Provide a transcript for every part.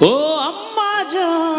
ও আম্মা যা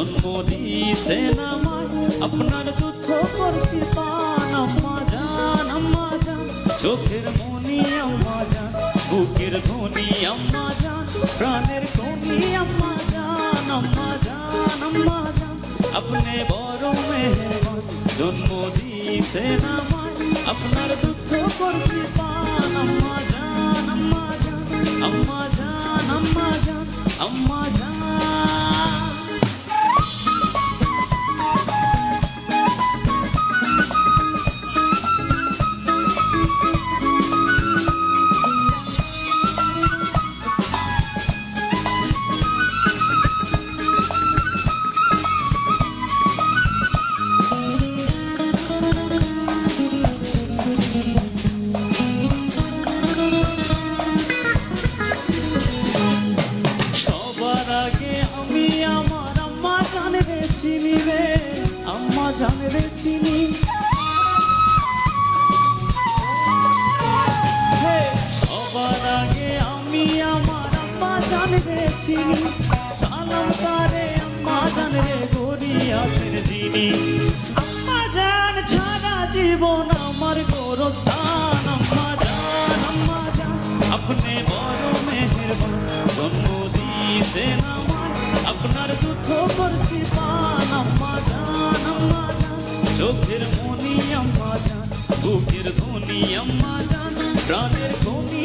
জন্ম দিয়েছেন আমায়। আপনার যুদ্ধ করছি, পান আম্মা জান আম্মা জান চোখের মনি আম্মা জান বুকের ধ্বনি আম্মা জান প্রাণের কমি আম্মা জান আম্মা জান আম্মা জান আপনি বড় মেহমান জন্ম দিয়েছেন আমায়। আপনার যুদ্ধ করছি, পান আম্মা জান আম্মা জান আম্মা জান আম্মা জান আম্মা জান জনরে চিনি। আমি আমার আম্মা জানরে চিনি। সালাম তারে আম্মা চোখের মনি আম্মা জান বুকের ধনি আম্মা জান প্রাণের ধনি